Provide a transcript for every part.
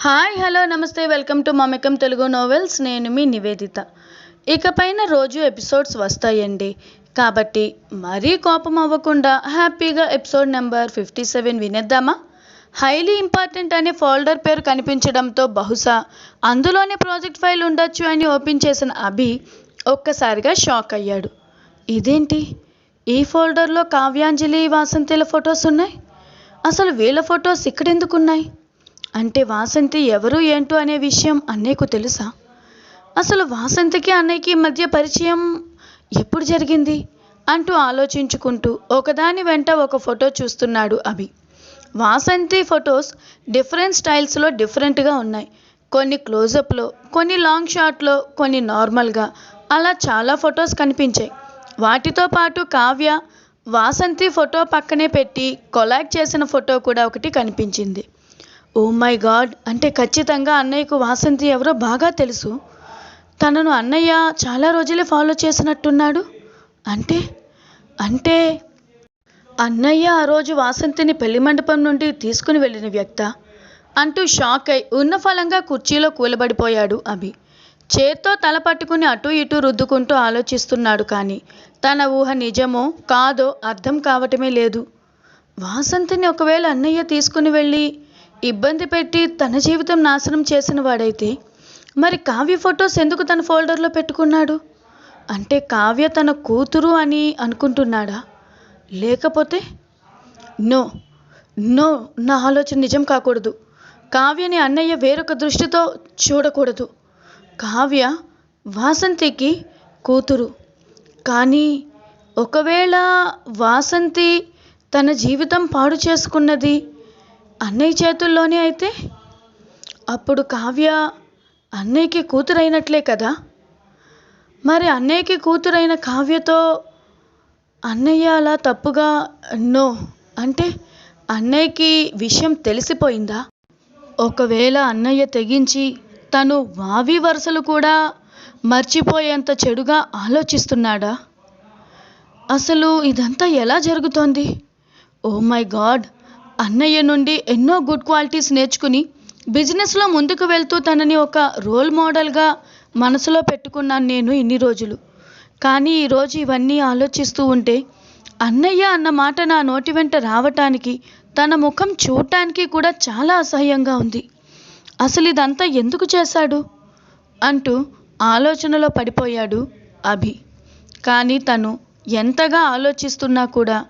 Hi hello నమస్తే welcome to Mamakam Telugu novels. నేను మీ నివేదిత. ఇకపైన రోజు ఎపిసోడ్స్ వస్తాయండి. కాబట్టి మరీ కోపం అవ్వకుండా హ్యాపీగా ఎపిసోడ్ నెంబర్ ఫిఫ్టీ సెవెన్ వినేద్దామా? హైలీ ఇంపార్టెంట్ అనే ఫోల్డర్ పేరు కనిపించడంతో బహుశా అందులోనే ప్రాజెక్ట్ ఫైల్ ఉండొచ్చు అని ఓపెన్ చేసిన అభి ఒక్కసారిగా షాక్ అయ్యాడు. ఇదేంటి? ఈ ఫోల్డర్లో కావ్యాంజలి వాసంతిల ఫొటోస్ ఉన్నాయి? అసలు వీళ్ళ ఫొటోస్ ఇక్కడెందుకున్నాయి? అంటే వాసంతి ఎవరు ఏంటో అనే విషయం అన్నయ్యకు తెలుసా? అసలు వాసంతికి అన్నయ్యకి మధ్య పరిచయం ఎప్పుడు జరిగింది? అంటూ ఆలోచించుకుంటూ ఒకదాని వెంట ఒక ఫోటో చూస్తున్నాడు అభి. వాసంతి ఫొటోస్ డిఫరెంట్ స్టైల్స్లో డిఫరెంట్గా ఉన్నాయి. కొన్ని క్లోజప్లో కొన్ని లాంగ్ షాట్లో కొన్ని నార్మల్గా. అలా చాలా ఫొటోస్ కనిపించాయి. వాటితో పాటు కావ్య వాసంతి ఫోటో పక్కనే పెట్టి కొలాక్ చేసిన ఫోటో కూడా ఒకటి కనిపించింది. Oh my god. అంటే ఖచ్చితంగా అన్నయ్యకు వాసంతి ఎవరో బాగా తెలుసు. తనను అన్నయ్య చాలా రోజులే ఫాలో చేసినట్టున్నాడు. అంటే అంటే అన్నయ్య ఆ రోజు వాసంతిని పెళ్ళి మండపం నుండి తీసుకుని వెళ్ళిన వ్యక్త. అంటూ షాక్ అయి ఉన్న ఫలంగా కుర్చీలో కూలబడిపోయాడు అభి. చేత్తో తల పట్టుకుని అటు ఇటు రుద్దుకుంటూ ఆలోచిస్తున్నాడు కానీ తన ఊహ నిజమో కాదో అర్థం కావటమే లేదు. వాసంతిని ఒకవేళ అన్నయ్య తీసుకుని వెళ్ళి ఇబ్బంది పెట్టి తన జీవితం నాశనం చేసిన వాడైతే మరి కావ్య ఫొటోస్ ఎందుకు తన ఫోల్డర్లో పెట్టుకున్నాడు? అంటే కావ్య తన కూతురు అని అనుకుంటున్నాడా? లేకపోతే నో నో నా ఆలోచన నిజం కాకూడదు. కావ్యని అన్నయ్య వేరొక దృష్టితో చూడకూడదు. కావ్య వాసంతికి కూతురు. కానీ ఒకవేళ వాసంతి తన జీవితం పాడు చేసుకున్నది అన్నయ్య చేతుల్లోనే అయితే? అప్పుడు కావ్య అన్నయ్యకి కూతురైనట్లే కదా? మరి అన్నయ్యకి కూతురైన కావ్యతో అన్నయ్య అలా తప్పుగా నో అంటే అన్నయ్యకి విషయం తెలిసిపోయిందా? ఒకవేళ అన్నయ్య తెగించి తను వావి వరుసలు కూడా మర్చిపోయేంత చెడుగా ఆలోచిస్తున్నాడా? అసలు ఇదంతా ఎలా జరుగుతోంది? Oh my god! అన్నయ్య నుండి ఎన్నో గుడ్ క్వాలిటీస్ నేర్చుకుని బిజినెస్లో ముందుకు వెళ్తూ తనని ఒక రోల్ మోడల్గా మనసులో పెట్టుకున్నాను నేను ఇన్ని రోజులు. కానీ ఈరోజు ఇవన్నీ ఆలోచిస్తూ ఉంటే అన్నయ్య అన్న మాట నా నోటి వెంట రావటానికి తన ముఖం చూడటానికి కూడా చాలా అసహ్యంగా ఉంది. అసలు ఇదంతా ఎందుకు చేశాడు? అంటూ ఆలోచనలో పడిపోయాడు అభి. కానీ తను ఎంతగా ఆలోచిస్తున్నా కూడా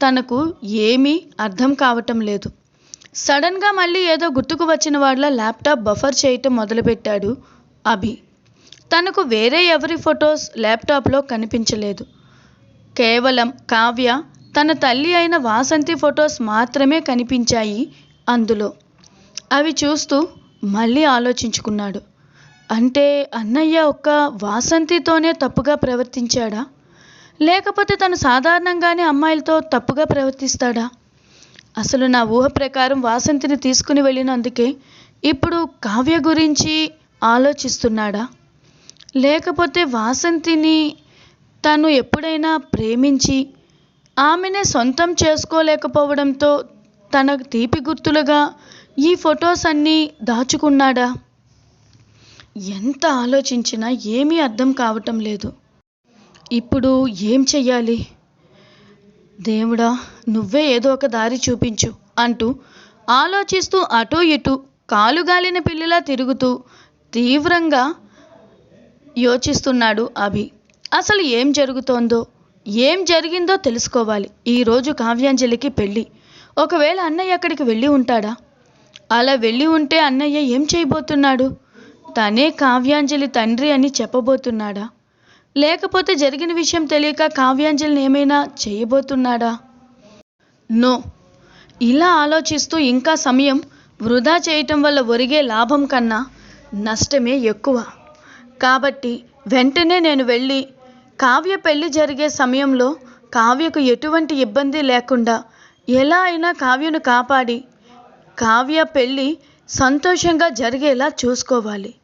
తనకు ఏమీ అర్థం కావటం లేదు. సడన్గా మళ్ళీ ఏదో గుర్తుకు వచ్చిన వాళ్ళ ల్యాప్టాప్ బఫర్ చేయటం మొదలుపెట్టాడు అభి. తనకు వేరే ఎవరి ఫొటోస్ ల్యాప్టాప్లో కనిపించలేదు. కేవలం కావ్య తన తల్లి అయిన వాసంతి ఫొటోస్ మాత్రమే కనిపించాయి అందులో. అవి చూస్తూ మళ్ళీ ఆలోచించుకున్నాడు. అంటే అన్నయ్య ఒక్క వాసంతితోనే తప్పుగా ప్రవర్తించాడా? లేకపోతే తను సాధారణంగానే అమ్మాయిలతో తప్పుగా ప్రవర్తిస్తాడా? అసలు నా ఊహ ప్రకారం వాసంతిని తీసుకుని వెళ్ళినందుకే ఇప్పుడు కావ్య గురించి ఆలోచిస్తున్నాడా? లేకపోతే వాసంతిని తను ఎప్పుడైనా ప్రేమించి ఆమెనే సొంతం చేసుకోలేకపోవడంతో తన తీపి గుర్తులుగా ఈ ఫొటోస్ అన్నీ దాచుకున్నాడా? ఎంత ఆలోచించినా ఏమీ అర్థం కావటం లేదు. ఇప్పుడు ఏం చెయ్యాలి? దేవుడా నువ్వే ఏదో ఒక దారి చూపించు అంటూ ఆలోచిస్తూ అటూ ఇటూ కాలుగాలిన పిల్లిలా తిరుగుతూ తీవ్రంగా యోచిస్తున్నాడు అభి. అసలు ఏం జరుగుతోందో ఏం జరిగిందో తెలుసుకోవాలి. ఈరోజు కావ్యాంజలికి పెళ్ళి. ఒకవేళ అన్నయ్య అక్కడికి వెళ్ళి ఉంటాడా? అలా వెళ్ళి ఉంటే అన్నయ్య ఏం చేయబోతున్నాడు? తనే కావ్యాంజలి తండ్రి అని చెప్పబోతున్నాడా? లేకపోతే జరిగిన విషయం తెలియక కావ్యాంజలిని ఏమైనా చేయబోతున్నాడా? నో. ఇలా ఆలోచిస్తూ ఇంకా సమయం వృధా చేయటం వల్ల ఒరిగే లాభం కన్నా నష్టమే ఎక్కువ. కాబట్టి వెంటనే నేను వెళ్ళి కావ్య పెళ్ళి జరిగే సమయంలో కావ్యకు ఎటువంటి ఇబ్బంది లేకుండా ఎలా అయినా కావ్యను కాపాడి కావ్య పెళ్ళి సంతోషంగా జరిగేలా చూసుకోవాలి.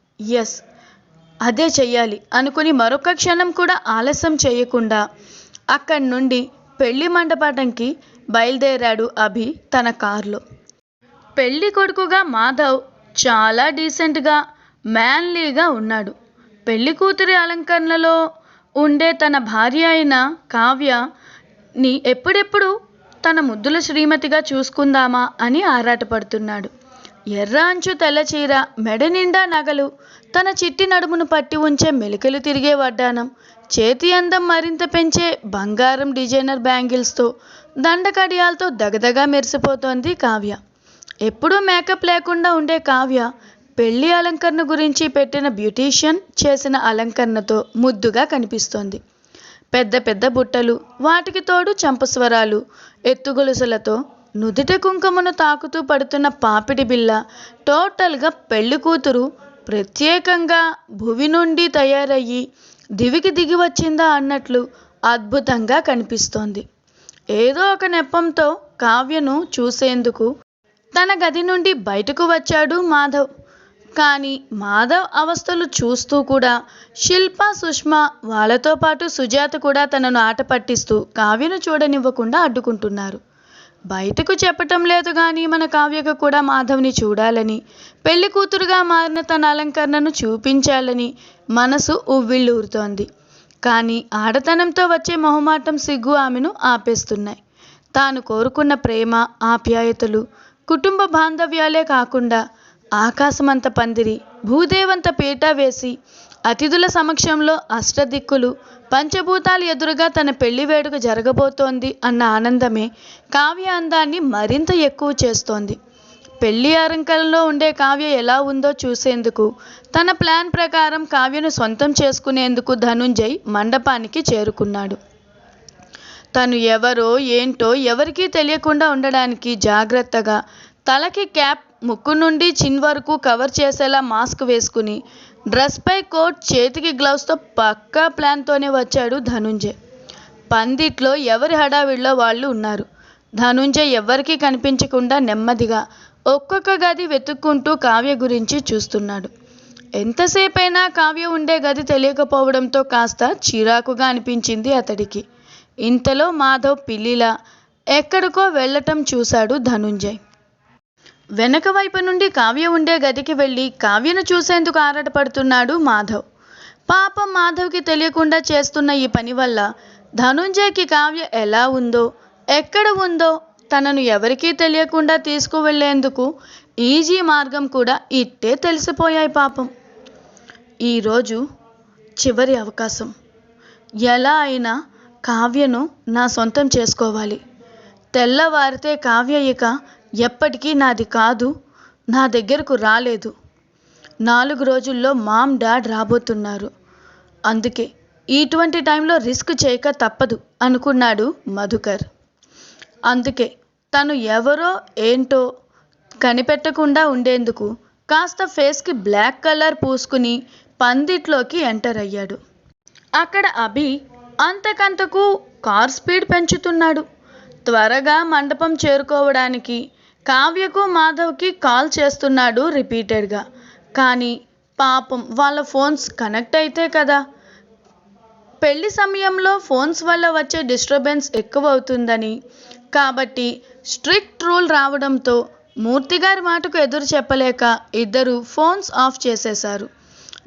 ఎస్. అదే చెయ్యాలి అనుకుని మరొక క్షణం కూడా ఆలస్యం చేయకుండా అక్కడి నుండి పెళ్ళి మండపాటంకి బయలుదేరాడు అభి తన కారులో. పెళ్ళి కొడుకుగా మాధవ్ చాలా డీసెంట్గా మ్యాన్లీగా ఉన్నాడు. పెళ్ళి కూతురి అలంకరణలో ఉండే తన భార్య అయిన కావ్యని ఎప్పుడెప్పుడు తన ముద్దుల శ్రీమతిగా చూసుకుందామా అని ఆరాటపడుతున్నాడు. ఎర్ర అంచు తెల్ల చీర మెడ నిండా నగలు తన చిట్టి నడుమును పట్టి ఉంచే మెలికలు తిరిగే వడ్డానం. చేతి అందం మరింత పెంచే బంగారం డిజైనర్ బ్యాంగిల్స్తో దండకడియాలతో దగదగా మెరిసిపోతోంది కావ్య. ఎప్పుడూ మేకప్ లేకుండా ఉండే కావ్య పెళ్ళి అలంకరణ గురించి పెట్టిన బ్యూటీషియన్ చేసిన అలంకరణతో ముద్దుగా కనిపిస్తోంది. పెద్ద పెద్ద బుట్టలు వాటికి తోడు చంపస్వరాలు ఎత్తుగొలుసులతో నుదుట కుంకుమను తాకుతూ పడుతున్న పాపిడి బిల్ల టోటల్గా పెళ్ళి కూతురు ప్రత్యేకంగా భువి నుండి తయారయ్యి దివికి దిగి వచ్చిందా అన్నట్లు అద్భుతంగా కనిపిస్తోంది. ఏదో ఒక నెప్పంతో కావ్యను చూసేందుకు తన గది నుండి బయటకు వచ్చాడు మాధవ్. కానీ మాధవ్ అవస్థలు చూస్తూ కూడా శిల్ప సుష్మ వాళ్ళతో పాటు సుజాత కూడా తనను ఆట పట్టిస్తూ కావ్యను చూడనివ్వకుండా అడ్డుకుంటున్నారు. బయటకు చెప్పటం లేదు కానీ మన కావ్యకు కూడా మాధవ్ని చూడాలని పెళ్ళి కూతురుగా మారిన తన అలంకరణను చూపించాలని మనసు ఉవ్విళ్ళూరుతోంది. కానీ ఆడతనంతో వచ్చే మొహమాటం సిగ్గు ఆమెను ఆపేస్తున్నాయి. తాను కోరుకున్న ప్రేమ ఆప్యాయతలు కుటుంబ బాంధవ్యాలే కాకుండా ఆకాశమంత పందిరి భూదేవంత పీట వేసి అతిథుల సమక్షంలో అష్టదిక్కులు పంచభూతాలు ఎదురుగా తన పెళ్ళి వేడుక జరగబోతోంది అన్న ఆనందమే కావ్య అందాన్ని మరింత ఎక్కువ చేస్తోంది. పెళ్ళి అలంకరణలో ఉండే కావ్య ఎలా ఉందో చూసేందుకు తన ప్లాన్ ప్రకారం కావ్యను సొంతం చేసుకునేందుకు ధనుంజయ్ మండపానికి చేరుకున్నాడు. తను ఎవరో ఏంటో ఎవరికీ తెలియకుండా ఉండడానికి జాగ్రత్తగా తలకి క్యాప్ ముక్కు నుండి చిన్ వరకు కవర్ చేసేలా మాస్క్ వేసుకుని డ్రెస్పై కోట్ చేతికి గ్లౌస్తో పక్కా ప్లాన్తోనే వచ్చాడు ధనుంజయ్. పందిట్లో ఎవరి హడావిడిలో వాళ్ళు ఉన్నారు? ధనుంజయ్ ఎవ్వరికీ కనిపించకుండా నెమ్మదిగా ఒక్కొక్క గది వెతుక్కుంటూ కావ్య గురించి చూస్తున్నాడు. ఎంతసేపైనా కావ్య ఉండే గది తెలియకపోవడంతో కాస్త చిరాకుగా అనిపించింది అతడికి. ఇంతలో మాధవ్ పిల్లిలా ఎక్కడికో వెళ్ళటం చూశాడు ధనుంజయ్. వెనక వైపు నుండి కావ్య ఉండే గదికి వెళ్ళి కావ్యను చూసేందుకు ఆరాటపడుతున్నాడు మాధవ్. పాపం మాధవ్కి తెలియకుండా చేస్తున్న ఈ పని వల్ల ధనుంజయ్కి కావ్య ఎలా ఉందో ఎక్కడ ఉందో తనను ఎవరికీ తెలియకుండా తీసుకువెళ్ళేందుకు ఈజీ మార్గం కూడా ఇట్టే తెలిసిపోయాయి పాపం. ఈరోజు చివరి అవకాశం. ఎలా అయినా కావ్యను నా సొంతం చేసుకోవాలి. తెల్లవారితే కావ్య ఇక ఎప్పటికీ నాది కాదు నా దగ్గరకు రాలేదు. నాలుగు రోజుల్లో మామ్ డాడ్ రాబోతున్నారు. అందుకే ఇటువంటి టైంలో రిస్క్ చేయక తప్పదు అనుకున్నాడు మధుకర్. అందుకే తను ఎవరో ఏంటో కనిపెట్టకుండా ఉండేందుకు కాస్త ఫేస్కి బ్లాక్ కలర్ పూసుకుని పందిట్లోకి ఎంటర్ అయ్యాడు. అక్కడ అభి అంతకంతకు కార్ స్పీడ్ పెంచుతున్నాడు. త్వరగా మండపం చేరుకోవడానికి కావ్యకు మాధవ్కి కాల్ చేస్తున్నాడు రిపీటెడ్గా. కానీ పాపం వాళ్ళ ఫోన్స్ కనెక్ట్ అయితే కదా. పెళ్ళి సమయంలో ఫోన్స్ వల్ల వచ్చే డిస్టర్బెన్స్ ఎక్కువ అవుతుందని కాబట్టి స్ట్రిక్ట్ రూల్ రావడంతో మూర్తిగారి మాటకు ఎదురు చెప్పలేక ఇద్దరు ఫోన్స్ ఆఫ్ చేసేశారు.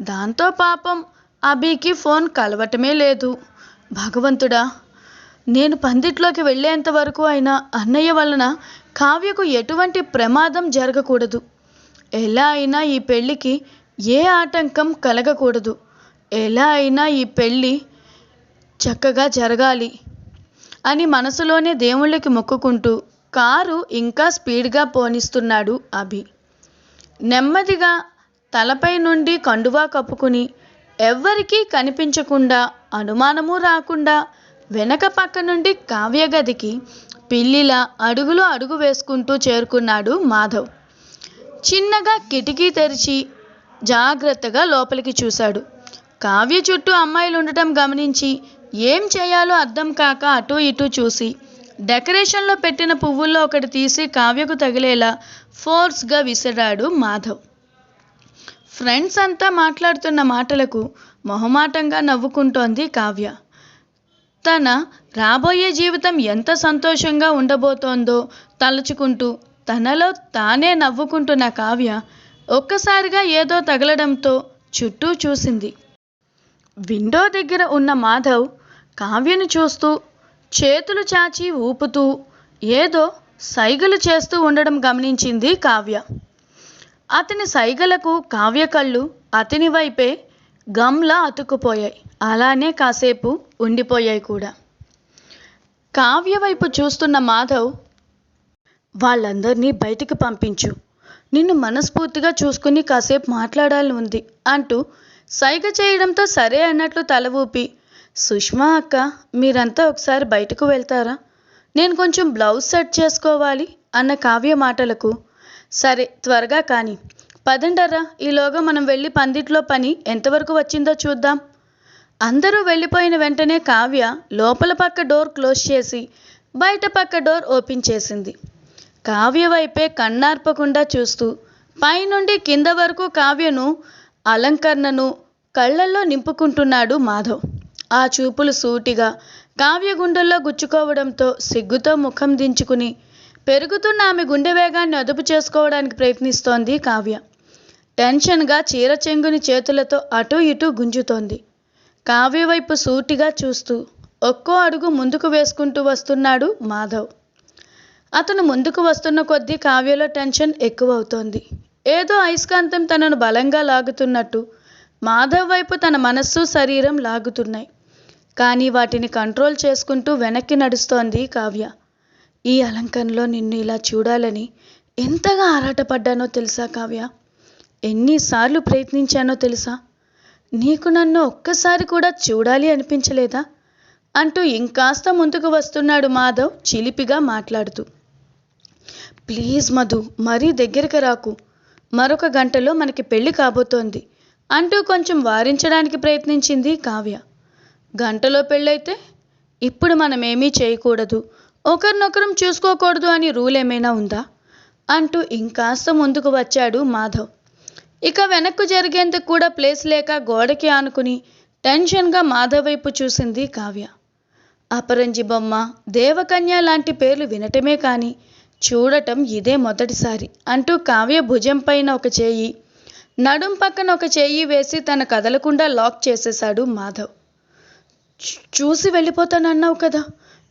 దాంతో పాపం అభికి ఫోన్ కలవటమే లేదు. భగవంతుడా నేను పందిట్లోకి వెళ్ళేంత వరకు అయినా అన్నయ్య వలన కావ్యకు ఎటువంటి ప్రమాదం జరగకూడదు. ఎలా అయినా ఈ పెళ్ళికి ఏ ఆటంకం కలగకూడదు. ఎలా అయినా ఈ పెళ్ళి చక్కగా జరగాలి అని మనసులోనే దేవుళ్ళకి మొక్కుకుంటూ కారు ఇంకా స్పీడ్గా పోనిస్తున్నాడు అభి. నెమ్మదిగా తలపై నుండి కండువా కప్పుకుని ఎవ్వరికీ కనిపించకుండా అనుమానము రాకుండా వెనక పక్క నుండి కావ్య గదికి పిల్లిలా అడుగులో అడుగు వేసుకుంటూ చేరుకున్నాడు మాధవ్. చిన్నగా కిటికీ తెరిచి జాగ్రత్తగా లోపలికి చూశాడు. కావ్య చుట్టూ అమ్మాయిలు ఉండటం గమనించి ఏం చేయాలో అర్థం కాక అటూ ఇటూ చూసి డెకరేషన్లో పెట్టిన పువ్వుల్లో ఒకటి తీసి కావ్యకు తగిలేలా ఫోర్స్గా విసిరాడు మాధవ్. ఫ్రెండ్స్ అంతా మాట్లాడుతున్న మాటలకు మొహమాటంగా నవ్వుకుంటోంది కావ్య. తన రాబోయే జీవితం ఎంత సంతోషంగా ఉండబోతోందో తలుచుకుంటూ తనలో తానే నవ్వుకుంటున్న కావ్య ఒక్కసారిగా ఏదో తగలడంతో చుట్టూ చూసింది. విండో దగ్గర ఉన్న మాధవ్ కావ్యను చూస్తూ చేతులు చాచి ఊపుతూ ఏదో సైగలు చేస్తూ ఉండడం గమనించింది కావ్య. అతని సైగలకు కావ్య కళ్ళు అతని వైపే గమ్లా అతుక్కుపోయాయి. అలానే కాసేపు ఉండిపోయాయి కూడా. కావ్య వైపు చూస్తున్న మాధవ్ వాళ్ళందరినీ బయటికి పంపించు. నిన్ను మనస్ఫూర్తిగా చూసుకుని కాసేపు మాట్లాడాలని ఉంది అంటూ సైగ చేయడంతో సరే అన్నట్లు తల ఊపి సుష్మా అక్క మీరంతా ఒకసారి బయటకు వెళ్తారా? నేను కొంచెం బ్లౌజ్ సెట్ చేసుకోవాలి అన్న కావ్య మాటలకు. సరే త్వరగా కానీ. పదండరా ఈలోగా మనం వెళ్ళి పందిట్లో పని ఎంతవరకు వచ్చిందో చూద్దాం. అందరూ వెళ్ళిపోయిన వెంటనే కావ్య లోపల పక్క డోర్ క్లోజ్ చేసి బయట పక్క డోర్ ఓపెన్ చేసింది. కావ్య వైపే కన్నార్పకుండా చూస్తూ పైనుండి కింద వరకు కావ్యను అలంకరణను కళ్ళల్లో నింపుకుంటున్నాడు మాధవ్. ఆ చూపులు సూటిగా కావ్య గుండెల్లో గుచ్చుకోవడంతో సిగ్గుతో ముఖం దించుకుని పెరుగుతున్న ఆమె గుండె వేగాన్ని అదుపు చేసుకోవడానికి ప్రయత్నిస్తోంది కావ్య. టెన్షన్గా చీర చెంగుని చేతులతో అటూ ఇటూ గుంజుతోంది. కావ్య వైపు సూటిగా చూస్తూ ఒక్కో అడుగు ముందుకు వేసుకుంటూ వస్తున్నాడు మాధవ్. అతను ముందుకు వస్తున్న కొద్దీ కావ్యలో టెన్షన్ ఎక్కువవుతోంది. ఏదో అయస్కాంతం తనను బలంగా లాగుతున్నట్టు మాధవ్ వైపు తన మనస్సు శరీరం లాగుతున్నాయి. కానీ వాటిని కంట్రోల్ చేసుకుంటూ వెనక్కి నడుస్తోంది కావ్య. ఈ అలంకరణలో నిన్ను ఇలా చూడాలని ఎంతగా ఆరాటపడ్డానో తెలుసా కావ్య? ఎన్నిసార్లు ప్రయత్నించానో తెలుసా? నీకు నన్ను ఒక్కసారి కూడా చూడాలి అనిపించలేదా? అంటూ ఇంకాస్త ముందుకు వస్తున్నాడు మాధవ్ చిలిపిగా మాట్లాడుతూ. ప్లీజ్ మధు మరీ దగ్గరికి రాకు. మరొక గంటలో మనకి పెళ్ళి కాబోతోంది అంటూ కొంచెం వారించడానికి ప్రయత్నించింది కావ్య. గంటలో పెళ్ళైతే ఇప్పుడు మనం ఏమీ చేయకూడదు ఒకరినొకరం చూసుకోకూడదు అని రూల్ ఏమైనా ఉందా? అంటూ ఇంకాస్త ముందుకు వచ్చాడు మాధవ్. ఇక వెనక్కు జరిగేందుకు కూడా ప్లేస్ లేక గోడకి ఆనుకుని టెన్షన్గా మాధవ్ వైపు చూసింది కావ్య. అపరంజి బొమ్మ దేవకన్య లాంటి పేర్లు వినటమే కానీ చూడటం ఇదే మొదటిసారి అంటూ కావ్య భుజం పైన ఒక చేయి నడుం పక్కన ఒక చేయి వేసి తన కదలకుండా లాక్ చేసేశాడు మాధవ్. చూసి వెళ్ళిపోతానన్నావు కదా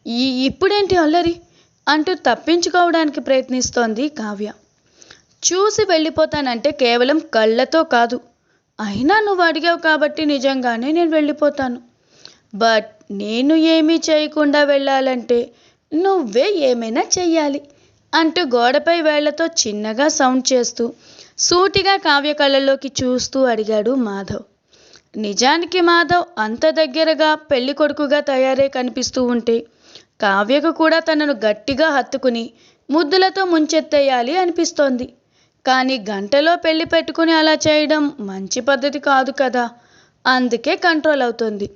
ఈ ఇప్పుడేంటి అల్లరి? అంటూ తప్పించుకోవడానికి ప్రయత్నిస్తోంది కావ్య. చూసి వెళ్ళిపోతానంటే కేవలం కళ్ళతో కాదు. అయినా నువ్వు అడిగావు కాబట్టి నిజంగానే నేను వెళ్ళిపోతాను. బట్ నేను ఏమీ చేయకుండా వెళ్ళాలంటే నువ్వే ఏమైనా చెయ్యాలి అంటూ గోడపై వేళ్ళతో చిన్నగా సౌండ్ చేస్తూ సూటిగా కావ్య కళ్ళలోకి చూస్తూ అడిగాడు మాధవ్. నిజానికి మాధవ్ అంత దగ్గరగా పెళ్ళి కొడుకుగా తయారై కనిపిస్తూ ఉంటే కావ్యకు కూడా తనను గట్టిగా హత్తుకుని ముద్దులతో ముంచెత్తేయాలి అనిపిస్తోంది. కానీ గంటలో పెళ్ళి పెట్టుకుని అలా చేయడం మంచి పద్ధతి కాదు కదా. అందుకే కంట్రోల్ అవుతుంది.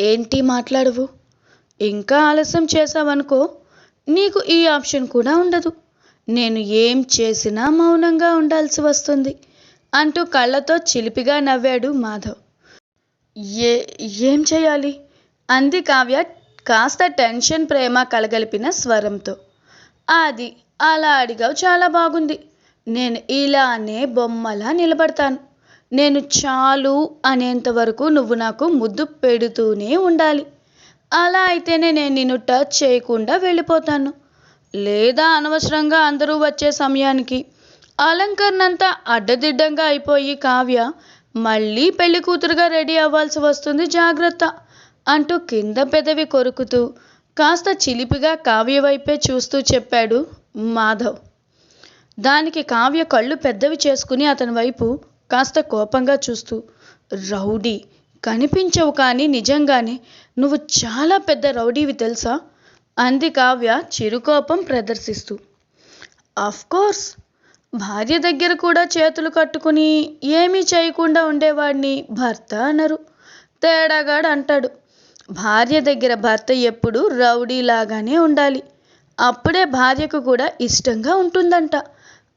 ఏంటి మాట్లాడవు? ఇంకా ఆలస్యం చేసావనుకో నీకు ఈ ఆప్షన్ కూడా ఉండదు. నేను ఏం చేసినా మౌనంగా ఉండాల్సి వస్తుంది అంటూ కళ్ళతో చిలిపిగా నవ్వాడు మాధవ్. ఏ ఏం చేయాలి? అంది కావ్య కాస్త టెన్షన్ ప్రేమ కలగలిపిన స్వరంతో. అది అలా అడిగావు చాలా బాగుంది. నేను ఇలానే బొమ్మలా నిలబడతాను. నేను చాలు అనేంత వరకు నువ్వు నాకు ముద్దు పెడుతూనే ఉండాలి. అలా అయితేనే నేను నిన్ను టచ్ చేయకుండా వెళ్ళిపోతాను. లేదా అనవసరంగా అందరూ వచ్చే సమయానికి. అలంకరణ అంతా అడ్డదిడ్డంగా అయిపోయి కావ్య మళ్ళీ పెళ్ళి కూతురుగా రెడీ అవ్వాల్సి వస్తుంది జాగ్రత్త అంటూ కింద పెదవి కొరుకుతూ కాస్త చిలిపిగా కావ్య వైపే చూస్తూ చెప్పాడు మాధవ్. దానికి కావ్య కళ్ళు పెద్దవి చేసుకుని అతని వైపు కాస్త కోపంగా చూస్తూ రౌడీ కనిపించవు కానీ నిజంగానే నువ్వు చాలా పెద్ద రౌడీవి తెలుసా అంది కావ్య చిరుకోపం ప్రదర్శిస్తూ. కోర్స్ భార్య దగ్గర కూడా చేతులు కట్టుకుని ఏమీ చేయకుండా ఉండేవాడిని భర్త అనరు. తేడాగాడు అంటాడు. భార్య దగ్గర భర్త ఎప్పుడు రౌడీలాగానే ఉండాలి. అప్పుడే భార్యకు కూడా ఇష్టంగా ఉంటుందంట.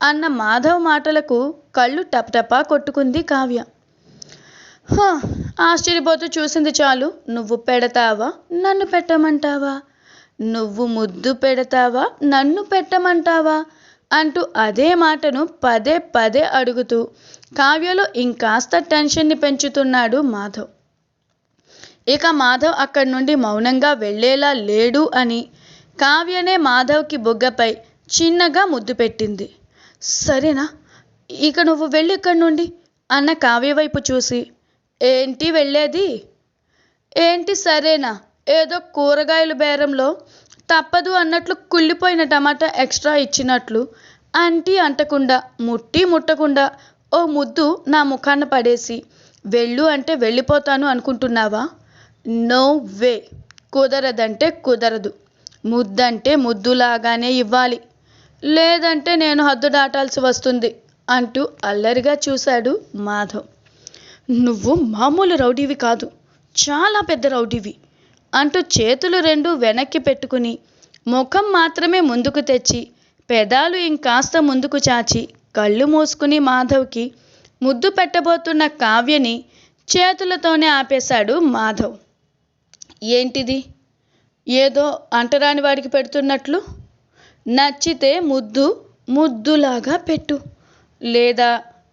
అన్న మాధవ్ మాటలకు కళ్ళు టపటపా కొట్టుకుంది కావ్య. ఆశ్చర్యపోతూ చూసింది చాలు. నువ్వు పెడతావా? నన్ను పెట్టమంటావా? నువ్వు ముద్దు పెడతావా? నన్ను పెట్టమంటావా? అంటూ అదే మాటను పదే పదే అడుగుతూ కావ్యలో ఇంకాస్త టెన్షన్ని పెంచుతున్నాడు మాధవ్. ఇక మాధవ్ అక్కడి నుండి మౌనంగా వెళ్ళేలా లేడు అని కావ్యనే మాధవ్కి బుగ్గపై చిన్నగా ముద్దు పెట్టింది. సరేనా? ఇక నువ్వు వెళ్ళి ఇక్కడి నుండి. అన్న కావ్య వైపు చూసి ఏంటి వెళ్ళేది? ఏంటి సరేనా? ఏదో కూరగాయల బేరంలో తప్పదు అన్నట్లు కుళ్ళిపోయిన టమాటా ఎక్స్ట్రా ఇచ్చినట్లు అంటీ అంటకుండా ముట్టి ముట్టకుండా ఓ ముద్దు నా ముఖాన పడేసి వెళ్ళు అంటే వెళ్ళిపోతాను అనుకుంటున్నావా? No way. కుదరదంటే కుదరదు. ముద్దంటే ముద్దులాగానే ఇవ్వాలి. లేదంటే నేను హద్దు దాటాల్సి వస్తుంది అంటూ అల్లరిగా చూశాడు మాధవ్. నువ్వు మామూలు రౌడీవి కాదు చాలా పెద్ద రౌడీవి అంటూ చేతులు రెండు వెనక్కి పెట్టుకుని ముఖం మాత్రమే ముందుకు తెచ్చి పెదాలు ఇంకాస్త ముందుకు చాచి కళ్ళు మూసుకుని మాధవ్కి ముద్దు పెట్టబోతున్న కావ్యని చేతులతోనే ఆపేశాడు మాధవ్. ఏంటిది? ఏదో అంటరాని వాడికి పెడుతున్నట్లు? నచ్చితే ముద్దు ముద్దులాగా పెట్టు. లేదా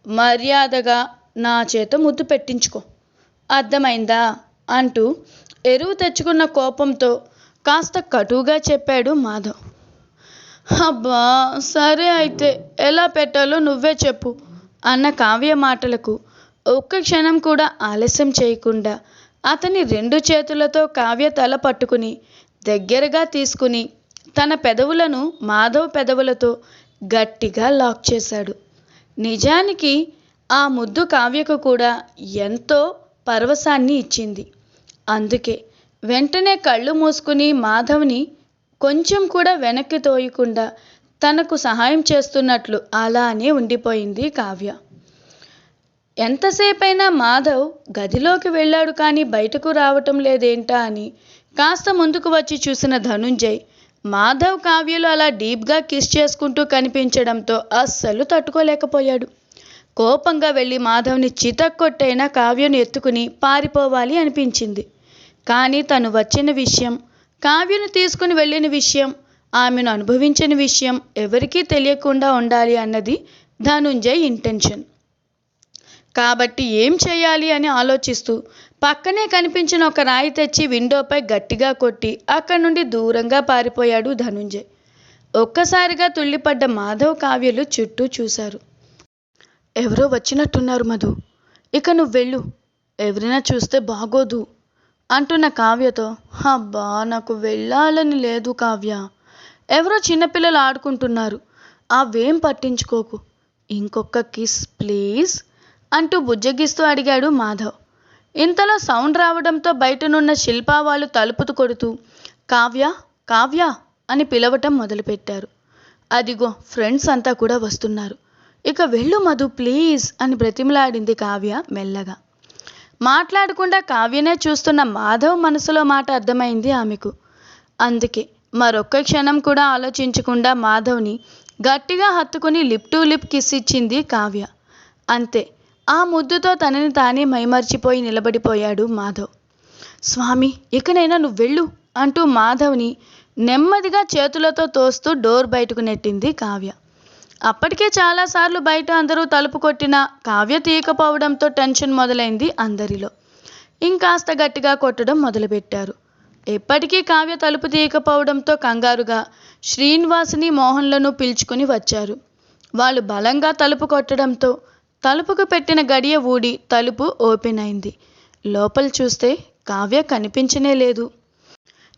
మర్యాదగా నా చేత ముద్దు పెట్టించుకో. అర్థమైందా? అంటూ ఎరువు తెచ్చుకున్న కోపంతో కాస్త కటువుగా చెప్పాడు మాధవ్. అబ్బా సరే అయితే ఎలా పెట్టాలో నువ్వే చెప్పు అన్న కావ్య మాటలకు ఒక్క క్షణం కూడా ఆలస్యం చేయకుండా అతని రెండు చేతులతో కావ్య తల పట్టుకుని దగ్గరగా తీసుకుని తన పెదవులను మాధవ్ పెదవులతో గట్టిగా లాక్ చేశాడు. నిజానికి ఆ ముద్దు కావ్యకు కూడా ఎంతో పరవశాన్ని ఇచ్చింది. అందుకే వెంటనే కళ్ళు మూసుకుని మాధవ్ని కొంచెం కూడా వెనక్కి తోయకుండా తనకు సహాయం చేస్తున్నట్లు అలానే ఉండిపోయింది కావ్య. ఎంతసేపైనా మాధవ్ గదిలోకి వెళ్ళాడు కానీ బయటకు రావటం లేదేంటా అని కాస్త ముందుకు వచ్చి చూసిన ధనుంజయ్ మాధవ్ కావ్యలో అలా డీప్గా కిస్ చేసుకుంటూ కనిపించడంతో అస్సలు తట్టుకోలేకపోయాడు. కోపంగా వెళ్ళి మాధవ్ని చితక్కొట్టైనా కావ్యను ఎత్తుకుని పారిపోవాలి అనిపించింది. కానీ తను వచ్చిన విషయం కావ్యను తీసుకుని వెళ్ళిన విషయం ఆమెను అనుభవించిన విషయం ఎవరికీ తెలియకుండా ఉండాలి అన్నది ధనుంజయ్ ఇంటెన్షన్. కాబట్టి ఏం చేయాలి అని ఆలోచిస్తూ పక్కనే కనిపించిన ఒక రాయి తెచ్చి విండోపై గట్టిగా కొట్టి అక్కడి నుండి దూరంగా పారిపోయాడు ధనుంజయ్. ఒక్కసారిగా తుళ్ళిపడ్డ మాధవ్ కావ్యలు చుట్టూ చూశారు. ఎవరో వచ్చినట్టున్నారు మధు. ఇక నువ్వు వెళ్ళు. ఎవరైనా చూస్తే బాగోదు. అంటున్న కావ్యతో అబ్బా నాకు వెళ్ళాలని లేదు కావ్య. ఎవరో చిన్నపిల్లలు ఆడుకుంటున్నారు. అవేం పట్టించుకోకు. ఇంకొక కిస్ ప్లీజ్ అంటూ బుజ్జగిస్తూ అడిగాడు మాధవ్. ఇంతలో సౌండ్ రావడంతో బయటనున్న శిల్పా వాళ్ళు తలుపుతు కొడుతూ కావ్య కావ్య అని పిలవటం మొదలుపెట్టారు. అదిగో ఫ్రెండ్స్ అంతా కూడా వస్తున్నారు. ఇక వెళ్ళు మధు ప్లీజ్ అని బ్రతిమలాడింది కావ్య మెల్లగా. మాట్లాడకుండా కావ్యనే చూస్తున్న మాధవ్ మనసులో మాట అర్థమైంది ఆమెకు. అందుకే మరొక్క క్షణం కూడా ఆలోచించకుండా మాధవ్ని గట్టిగా హత్తుకుని లిప్ టు లిప్ కిస్ ఇచ్చింది కావ్య. అంతే ఆ ముద్దుతో తనని తానే మైమర్చిపోయి నిలబడిపోయాడు మాధవ్. స్వామి ఇకనైనా నువ్వు వెళ్ళు అంటూ మాధవ్ని నెమ్మదిగా చేతులతో తోస్తూ డోర్ బయటకు నెట్టింది కావ్య. అప్పటికే చాలాసార్లు బయట అందరూ తలుపు కొట్టినా కావ్య తీయకపోవడంతో టెన్షన్ మొదలైంది అందరిలో. ఇంకాస్త గట్టిగా కొట్టడం మొదలుపెట్టారు. ఎప్పటికీ కావ్య తలుపు తీయకపోవడంతో కంగారుగా శ్రీనివాసుని మోహన్లను పిలుచుకుని వచ్చారు. వాళ్ళు బలంగా తలుపు కొట్టడంతో తలుపుకు పెట్టిన గడియ ఊడి తలుపు ఓపెన్ అయింది. లోపల చూస్తే కావ్య కనిపించనే లేదు.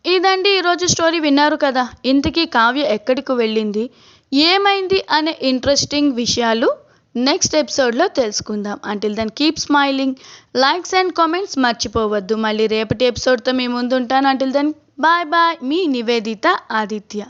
ఇదండి ఈరోజు స్టోరీ విన్నారు కదా. ఇంతకీ కావ్య ఎక్కడికి వెళ్ళింది? ఏమైంది అనే ఇంట్రెస్టింగ్ విషయాలు నెక్స్ట్ ఎపిసోడ్లో తెలుసుకుందాం. Until then keep smiling likes and comments మర్చిపోవద్దు. మళ్ళీ రేపటి ఎపిసోడ్తో మీ ముందు ఉంటాను అంటిల్ దెన్ బాయ్ బాయ్ మీ నివేదిత ఆదిత్య.